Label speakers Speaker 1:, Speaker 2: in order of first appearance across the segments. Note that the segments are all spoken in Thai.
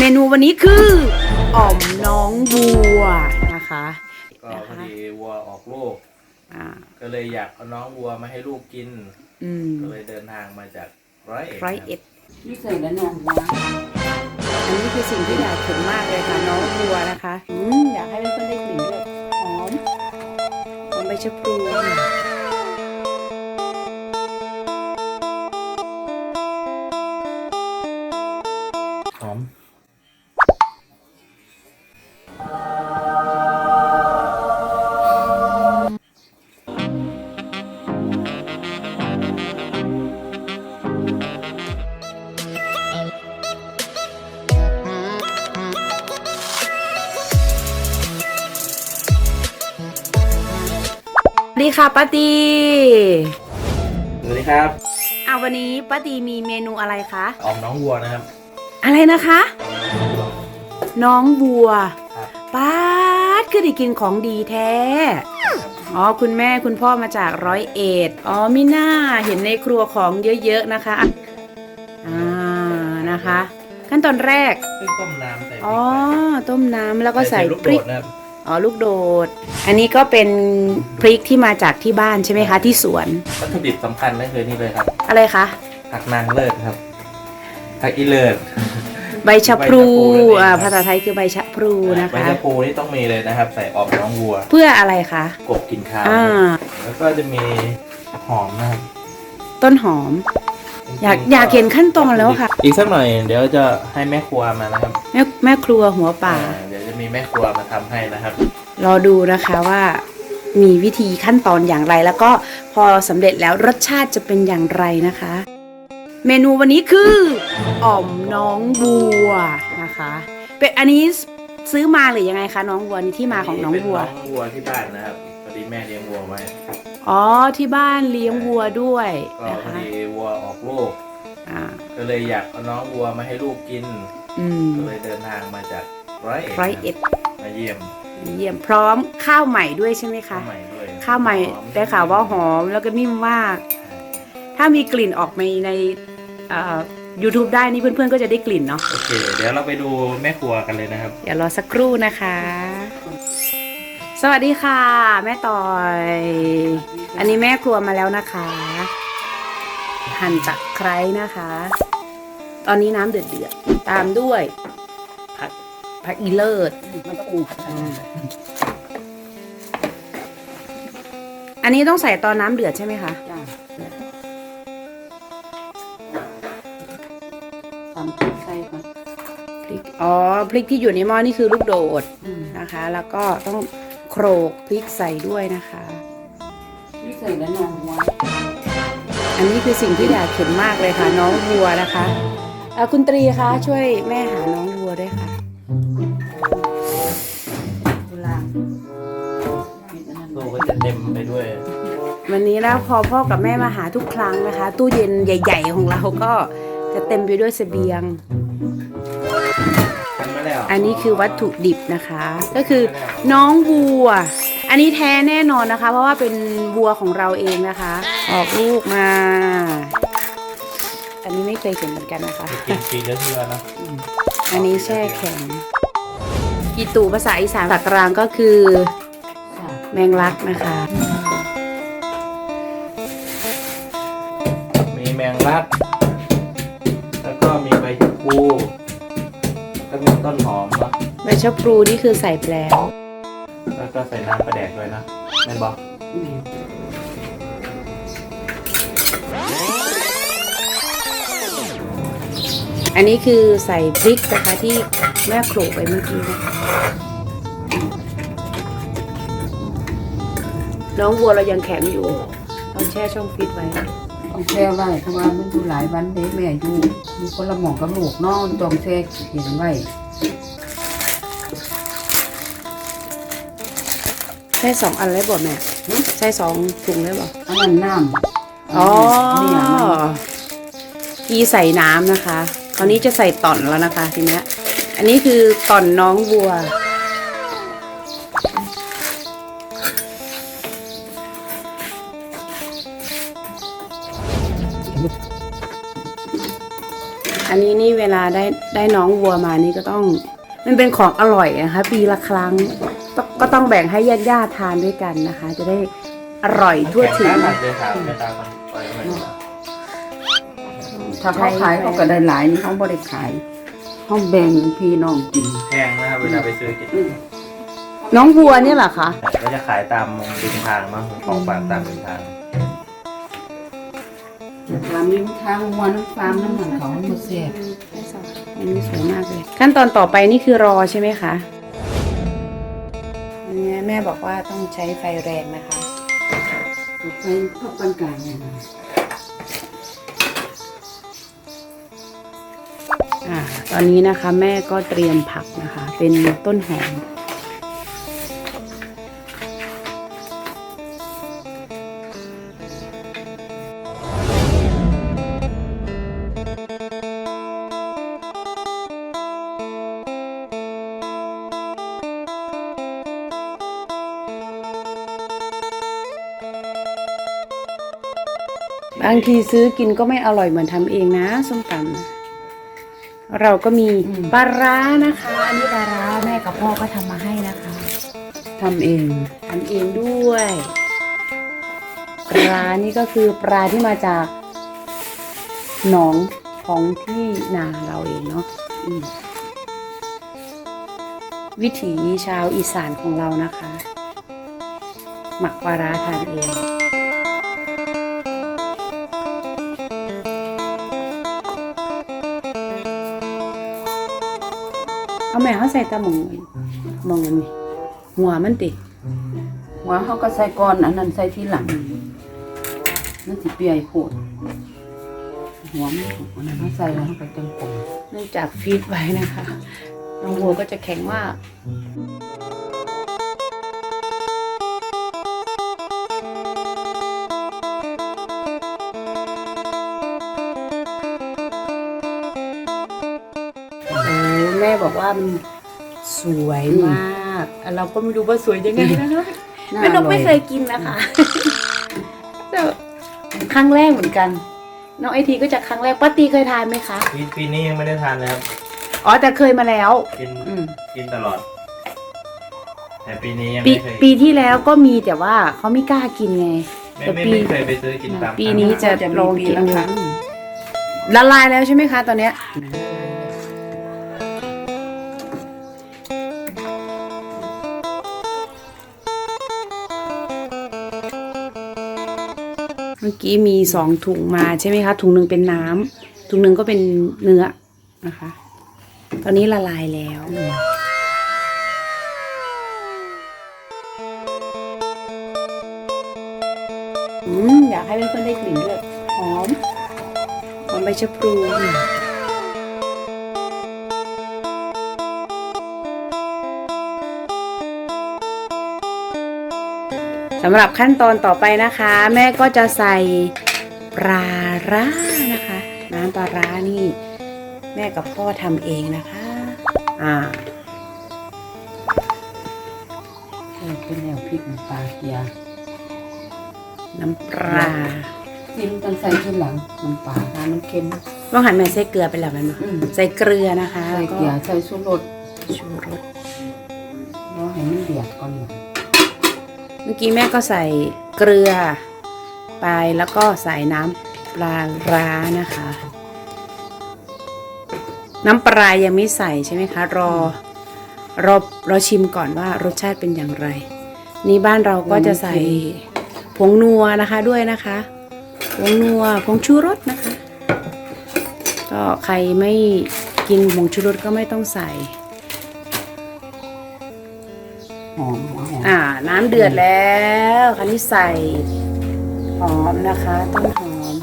Speaker 1: เมนูวันนี้คืออ่อมน้องวัวนะคะ
Speaker 2: ก็พอดีวัวออกลูก
Speaker 1: อ่า
Speaker 2: ก็เลยอยากเอาน้องวัวมาให้ลูกกิน
Speaker 1: อืม
Speaker 2: ก็เลยเดินทางมาจากร้อยเอ็ด
Speaker 1: ร้อยเอ็ด
Speaker 3: นี่ใส่แล้วนองวะ
Speaker 1: อันนี้คือสิ่งที่อยากเห็นมากเลยค่ะน้องวัวนะคะอืมอยากให้เพื่อนๆได้กลิ่นด้วยหอมหอมใบชะพลู ค่ะป้าตี
Speaker 2: สวัสดีครับ
Speaker 1: อ่าวันนี้ป้าตีมีเมนูอะไรคะ
Speaker 2: ออมน้องวัวนะครับ
Speaker 1: อะไรนะคะ น้องวัว
Speaker 2: ครับ
Speaker 1: ป้าดคือได้กินของดีแท้ อ๋อคุณแม่คุณพ่อมาจากร้อยเอ็ดอ๋อมิน่าเห็นในครัวของเยอะๆนะคะอะอ่านะคะ ขั้นตอนแรก
Speaker 2: เพิ่งต้มน้ำใส่พริก
Speaker 1: อ๋อ
Speaker 2: ไป
Speaker 1: ต้มน้ำแล้วก็ใส่
Speaker 2: ลูก
Speaker 1: พ
Speaker 2: โด
Speaker 1: ริก
Speaker 2: ดนะครับ
Speaker 1: อ๋อลูกโดด อันนี้ก็เป็นพริกที่มาจากที่บ้านใช่ไหมคะ ที่สวน
Speaker 2: วัตถุดิบสำคัญนั่นคือนี่เลยครับ
Speaker 1: อะไรคะ
Speaker 2: ผักนางเลิศครับผักอีเลิศ
Speaker 1: ใบชะพลู
Speaker 2: ใบชะพลูนั่นเอง
Speaker 1: อ่า
Speaker 2: ครับ
Speaker 1: ภาษาไทยคือใบชะพลูนะ
Speaker 2: ใบ
Speaker 1: คะ
Speaker 2: ชะพูนี่ต้องมีเลยนะครับ ใส่ออมน้องวัว
Speaker 1: เพื่ออะไรคะ
Speaker 2: กบกินข้าว
Speaker 1: อ่า
Speaker 2: แล้วก็จะมีหอมนะครับ
Speaker 1: ต้นหอม อยากอยากเห็นขั้นตอนแล้วค่ะ
Speaker 2: อีกสักหน่อยเดี๋ยวจะให้แม่ครัวมานะครับ
Speaker 1: แม่แม่ครัวหัวป่า
Speaker 2: อ่เดี๋ยวจะมี แม่ครัวมาทำให้นะครับ
Speaker 1: รอดูนะคะว่ามีวิธีขั้นตอนอย่างไร แล้วก็พอสำเร็จแล้วรสชาติจะเป็นอย่างไรนะคะ เมนูวันนี้คืออ่อมน้องวัวนะคะ เป็นอันนี้ซื้อมาหรือยังไงคะน้องวัวนี่ที่มาของน้องวัว
Speaker 2: เป็นน้องวัวที่บ้านนะครับพอดีแม่เลี้ยงวัวไว้
Speaker 1: อ๋อที่บ้านเลี้ยงวัวด้วย
Speaker 2: ก็
Speaker 1: นะ
Speaker 2: พอ
Speaker 1: คะ
Speaker 2: ดีวัวออกลูก
Speaker 1: อ่า
Speaker 2: ก็เลยอยากเอาน้องวัวมาให้ลูกกิน
Speaker 1: อืม
Speaker 2: ก็เลยเดินทางมาจาก ร้อยเอ็ด
Speaker 1: ร้อยเอ็ด
Speaker 2: มาเยี่ยม
Speaker 1: เยี่ยมพร้อมข้าวใหม่ด้วยใช่ไหม
Speaker 2: ข้า
Speaker 1: คะ
Speaker 2: วใหม่ด้วย
Speaker 1: ข้าวใหม่
Speaker 2: หอ
Speaker 1: ได้ข่าวว่าหอมแล้วก็นิ่มมาก ถ้ามีกลิ่นออกมาในเอ่อ YouTube ได้นี่เพื่อนๆก็จะได้กลิ่นเนาะ
Speaker 2: โอเค เดี๋ยวเราไปดูแม่ครัวกันเลยนะครับ
Speaker 1: เดี๋ยวรอสักครู่นะคะ สวัสดีค่ะ แม่ต่อย อันนี้แม่ครัวมาแล้วนะคะ หั่นตะไคร้นะคะ ตอนนี้น้ำเดือดเดือดๆตามด้วยผั กผักอีเลิศ
Speaker 3: มันก็อูด
Speaker 1: อ่าอันนี้ต้องใส่ตอนน้ำเดือดใช่ไหมคะ
Speaker 3: จ้าตำพริกใส่ก่อน
Speaker 1: พริกอ๋อพริกที่อยู่ในหม้อนี่คือลูกโดด
Speaker 3: อืม
Speaker 1: นะคะ แล้วก็ต้องโขลกพริกใส่ด้วยนะคะ
Speaker 3: นี่ใส่แล้วนองวะ
Speaker 1: อันนี้คือสิ่งที่อยากเห็นมากเลยค่ะ น้องวัวนะคะเอ่อคุณตรีคะช่วยแม่หาน้องวัวด้วย
Speaker 3: นนี้นะ
Speaker 1: พอพ่อกับแม่มาหาทุกครั้งนะคะ ตู้เย็นใหญ่ ๆ ของเราก็จะเต็มไปด้วยเสบียง
Speaker 2: ทำไม่แล้ว
Speaker 1: อันนี้คือวัตถุดิบนะคะ ก็คือน้องวัว อันนี้แท้แน่นอนนะคะ เพราะว่าเป็นวัวของเราเองนะคะ ออกลูกมา อันนี้ไม่เคยเห็นเหมือนกันนะคะ
Speaker 2: กินฟรีเยอะเชื่อนะ
Speaker 1: อันนี้แช่แข็งกีตูภาษาอีสานปากกลางก็คือ
Speaker 3: จ้า
Speaker 1: แมงลักนะคะ
Speaker 2: ลักแล้วก็มีใบชะพูแล้วก็มีต้นหอมเนาะ
Speaker 1: ใบชะพลูนี่คือใส่ไปแล้ว
Speaker 2: แล้วก็ใส่น้ำปลาแดกด้วยนะแม่นบอก
Speaker 3: แม่
Speaker 1: อันนี้คือใส่พริกนะคะที่แม่โขลกไปเมื่อกี้นะคะน้องวัวเรายังแข็งอยู่ เราแช่ช่องฟิตไว้
Speaker 3: ต้อง แช่ไว้เพราะว่ามันอยู่หลายวันเด็กแม่อยู่อยู่คนละหม่องกับลูกเน้องต้องแช่เห็นไว้
Speaker 1: ใช่สองอันเลยบ่แม่ใช่สองถุงเลยบ่
Speaker 3: อันนั้นน้ำ
Speaker 1: อ๋อ
Speaker 3: เนี่ยมัน
Speaker 1: อีใส่น้ำนะคะ คราวนี้จะใส่ต่อนแล้วนะคะ ทีเนี้ย อันนี้คือต่อนน้องวัว ออันนี้นี่เวลาได้ได้น้องวัวมานี่ก็ต้อง มันเป็นของอร่อยนะคะปีละครั้งต้องก็ต้องแบ่งให้ญาติญาติๆทานด้วยกันนะคะ จะได้อร่อยทั่วถึง
Speaker 2: แข่งกันเลยครับไม่ตามมันปล่อยมัน
Speaker 3: ถ้าเขาขายเขาก็ได้หลายนี่เขาบ่ได้ขายเขาแบ่งพี่น้องกิน
Speaker 2: แพงนะครับเวลาไปซื้อกิน
Speaker 1: น้องวัวเนี่ยเหรอคะ
Speaker 2: แต่ก็จะขายตามริมทางมั้งของฝากตามริมทาง
Speaker 3: ฟาร์มริมทางวัวน้ำฟาร์มน้ำมันเขาหมดเสียบ
Speaker 1: อันนี้สวยมากเลย ขั้นตอนต่อไปนี่คือรอใช่ไหมคะอันนี้แม่บอกว่าต้องใช้ไฟแรงนะคะ
Speaker 3: ไปเข้าปานกลางเนี่ยนะ
Speaker 1: อ่าตอนนี้นะคะแม่ก็เตรียมผักนะคะ เป็นต้นหอม บางทีซื้อกินก็ไม่อร่อยเหมือนทำเองนะส้มตำนะเราก็มีปลาร้านะคะ อันนี้ปลาร้าแม่กับพ่อก็ทำมาให้นะคะ
Speaker 3: ทำเอง
Speaker 1: ทำเองด้วยปลานี่ก็คือปลาที่มาจากหนองของที่นาเราเองเนาะอืมวิถีชาวอีสานของเรานะคะ หมักปลาร้าทานเอง เอาแม่เขาใส่ตะหมองมองอันนี้หัวมันติ
Speaker 3: หัวเขาก็ใส่ก่อนอันนั้นใส่ทีหลังนั่นสิเปียโคตรหัวมันอันนั้นเขาใส่แล้วเขาก็จังปง
Speaker 1: เนื่องจากฟีดไว้นะคะน้องวัวก็จะแข็งมาก บอกว่ามันสวยมากอะเราก็ไม่รู้ว่าสวยยังไงนะคะ
Speaker 3: น่า
Speaker 1: แม่นกไม่
Speaker 3: อร่อ
Speaker 1: เคยกินนะคะแต่ครั้งแรกเหมือนกันน้องไอทีก็จะครั้งแรกป้าตีเคยทานไหมคะ
Speaker 2: ปีปีนี้ยังไม่ได้ทานเลยครับ
Speaker 1: อ๋อแต่เคยมาแล้ว
Speaker 2: กิน
Speaker 3: อืม
Speaker 2: กินตลอด แต่ปีนี้ยัง
Speaker 1: ปี
Speaker 2: ไม่เคย
Speaker 1: ปีที่แล้วก็มีแต่ว่าเขาไม่กล้ากินไง
Speaker 2: ไม่
Speaker 1: แต่
Speaker 2: ไม่
Speaker 1: ปี
Speaker 2: ไม่เคยไปซื้อกินตาม
Speaker 1: ปีนี้จะลองกิน
Speaker 3: ปีละครั้ง
Speaker 1: ละลายแล้วใช่ไหมคะ ตอนเนี้ย มื่อกี้มีสองถุงมาใช่ไหมคะ ถุงหนึ่งเป็นน้ำถุงหนึ่งก็เป็นเนื้อนะคะ ตอนนี้ละลายแล้วอืมอยากให้เพื่อนๆได้กลิ่นด้วย หอม หอมใบชะพลู สำหรับขั้นตอนต่อไปนะคะ แม่ก็จะใส่ปลาร้านะคะ น้ำปลาร้านี่ แม่กับพ่อทำเองนะคะ อ่า
Speaker 3: เออเป็นแนวพริกน้ำปลาเกีย
Speaker 1: น้ำปลา
Speaker 3: จิ้มกันใส่ทีหลังน้ำปลาทานมันเค็ม
Speaker 1: ต้องหันแม่ใส่เกลือไปแล้วไหมน
Speaker 3: อืม
Speaker 1: ใส่เกลือนะคะ
Speaker 3: ใส่
Speaker 1: แล้วก็
Speaker 3: เกียใส่ชูรส
Speaker 1: ชูรส
Speaker 3: รอให้มันเดือดก่อน
Speaker 1: เมื่อกี้แม่ก็ใส่เกลือไปแล้วก็ใส่น้ำปลาร้านะคะ น้ำปลายังไม่ใส่ใช่ไหมคะรอรอรอชิมก่อนว่ารสชาติเป็นอย่างไร นี่บ้านเราก็จะใส่ผงนัวนะคะด้วยนะคะผงนัวผงชูรสนะคะ ก็ใครไม่กินผงชูรสก็ไม่ต้องใส่
Speaker 3: หอม อ่า
Speaker 1: น้ำเดือดแล้วคันนี้ใส่หอมนะคะ ต้นหอม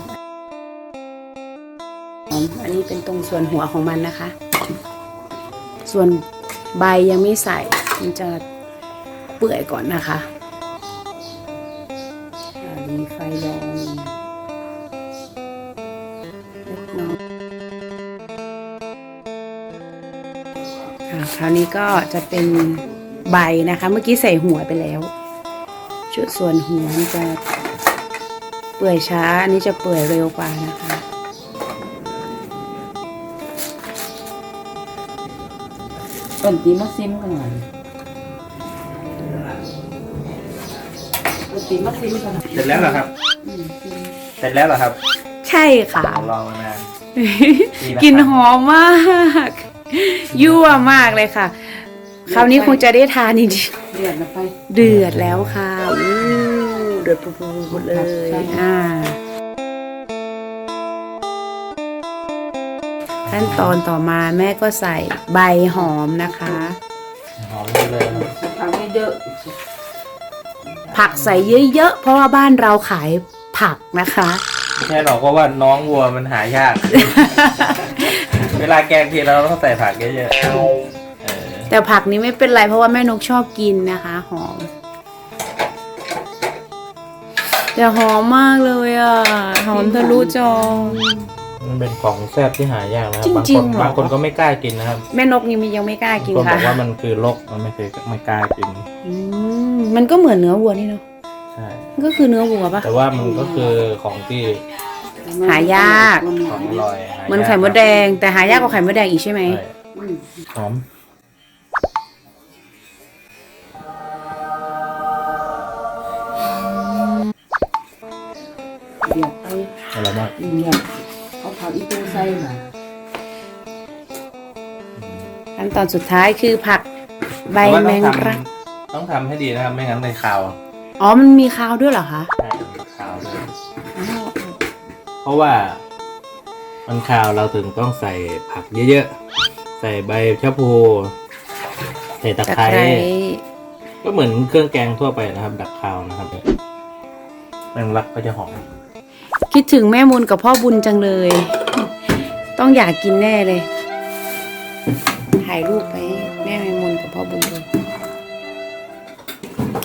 Speaker 1: หอม อันนี้เป็นตรงส่วนหัวของมันนะคะ ส่วนใบยังไม่ใส่ มันจะเปื่อยก่อนนะคะมีไฟลงเล็กน้อยคราวนี้ก็จะเป็น ใบนะคะ เมื่อกี้ใส่หัวไปแล้ว ชุดส่วนหัวจะเปื่อยช้า อันนี้จะเปื่อยเร็วกว่านะคะ
Speaker 3: เป็นตีมาซิมกันหน่อยเป็นตีมาซิมกันหน่อย
Speaker 2: เสร็จแล้วเหรอครับ เสร็จแล้วเหรอครับ
Speaker 1: ใช่ค่ะ
Speaker 2: ลองมานาน
Speaker 1: กินหอมมาก ยั่วมากเลยค่ะ คราวนี้คงจะได้ทานจริง
Speaker 3: เดือดแล้วไป
Speaker 1: ๆเดือดแล้วค่ะอู้เดือดปุดๆเลย
Speaker 3: ใช่
Speaker 1: อ่าขั้นตอนต่อมาแม่ก็ใส่ใบหอมนะคะ
Speaker 2: หอมเลยเลย
Speaker 3: ทำให้เยอะ
Speaker 1: ผักใส่เยอะๆ เพราะว่าบ้านเราขายผักนะคะ
Speaker 2: ไม่ใช่หรอกเพราะว่าน้องวัวมันหายาก เวลาแกงทีเราต้องใส่ผักเยอะๆเออ
Speaker 1: แต่ผักนี้ไม่เป็นไรเพราะว่าแม่นกชอบกินนะคะ หอมแต่หอมมากเลยอะ หอมทะลุจอ
Speaker 2: มันเป็นของแซ่บที่หายากนะครับ
Speaker 1: จริ
Speaker 2: บาง
Speaker 1: ง
Speaker 2: ค
Speaker 1: ๆ
Speaker 2: น
Speaker 1: เหรอ
Speaker 2: บางคนก็ไม่กล้ากินนะครับ
Speaker 1: แม่นกยังมียังไม่กล้ากิน
Speaker 2: คนบ
Speaker 1: ค่ะ
Speaker 2: อกว่ามันคือลกมันไม่เคยไม่กล้ากิน
Speaker 1: อืมมันก็เหมือนเนื้อวัวนี่เนาะ
Speaker 2: ใช่
Speaker 1: มันก็คือเนื้อวัวปะ
Speaker 2: แต่ว่ามันก็คือของที่
Speaker 1: หายาก
Speaker 2: ของอร่อยหายาก
Speaker 1: เหมือนไข่มดแดงแต่หายากกว่าไข่มดแดงอีกใช่ไหม
Speaker 2: ใช่
Speaker 3: อืม
Speaker 2: หอม
Speaker 3: เดือดไป
Speaker 2: อร่อยมาก
Speaker 3: เดือดเอาผักอีตูใส่มา
Speaker 1: ขั้นตอนสุดท้ายคือผักใบ
Speaker 2: แต่ว่า
Speaker 1: แม
Speaker 2: ต้อง
Speaker 1: ง
Speaker 2: ท
Speaker 1: รักำ
Speaker 2: ต้องทำให้ดีนะครับ ไม่งั้นในคาว
Speaker 1: อ๋อ มันมีคาวด้วยเหรอคะ
Speaker 2: ใช่คาวเลย
Speaker 1: อ๋อ
Speaker 2: เพราะว่ามันคาวเราถึงต้องใส่ผักเยอะๆ ใส่ใบชะพูใส่ตะ
Speaker 1: ตะ
Speaker 2: ไคร้
Speaker 1: ไคร้
Speaker 2: ก็เหมือนเครื่องแกงทั่วไปนะครับ ดักคาวนะครับแมงลักก็จะหอม
Speaker 1: คิดถึงแม่มูลกับพ่อบุญจังเลย ต้องอยากกินแน่เลย ถ่ายรูปไปให้แม่แมงมุนกับพ่อบุญดู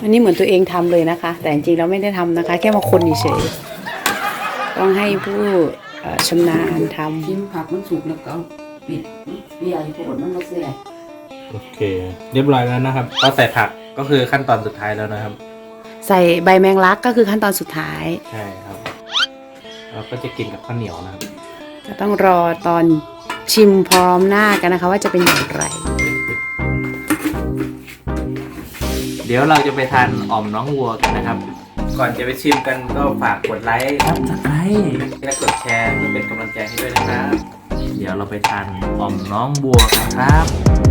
Speaker 1: อันนี้เหมือนตัวเองทำเลยนะคะ แต่จริงๆเราไม่ได้ทำนะคะ แค่มาคนเฉยๆต้องให้ผู้เอ่อชำนาญทำ
Speaker 3: กินผักมันสุกแล้วก็เอาปิดเปียกโผล่มันมาเสีย
Speaker 2: โอเค เรียบร้อยแล้วนะครับ ก็ใส่ผักก็คือขั้นตอนสุดท้ายแล้วนะครับ
Speaker 1: ใส่ใบแมงลักก็คือขั้นตอนสุดท้าย
Speaker 2: ใช่ครับ เราก็จะกินกับข้าวเหนียวนะครับ
Speaker 1: ก็ต้องรอตอนชิมพร้อมหน้ากันนะคะ ว่าจะเป็นอย่างไร
Speaker 2: เดี๋ยวเราจะไปทานอ่อมน้องวัวกันนะครับ ก่อนจะไปชิมกันก็ฝากกดไลค์ครับจะไลค์และกดแชร์เพื่อเป็นกำลังใจให้ด้วยนะครับ เดี๋ยวเราไปทานอ่อมน้องบัวกันครับ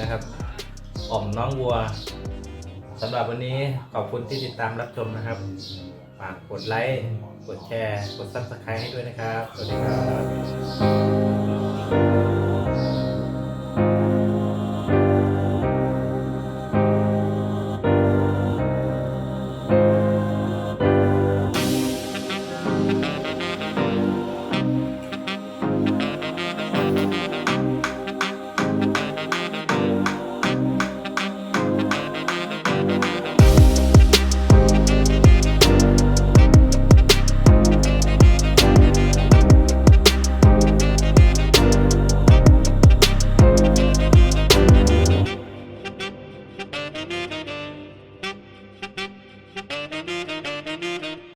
Speaker 2: นะครับอ่อมน้องวัวสำหรับวันนี้ขอบคุณที่ติดตามรับชมนะครับฝากกดไลค์ กดแชร์ กดซับสไครต์ให้ด้วยนะครับ สวัสดีครับ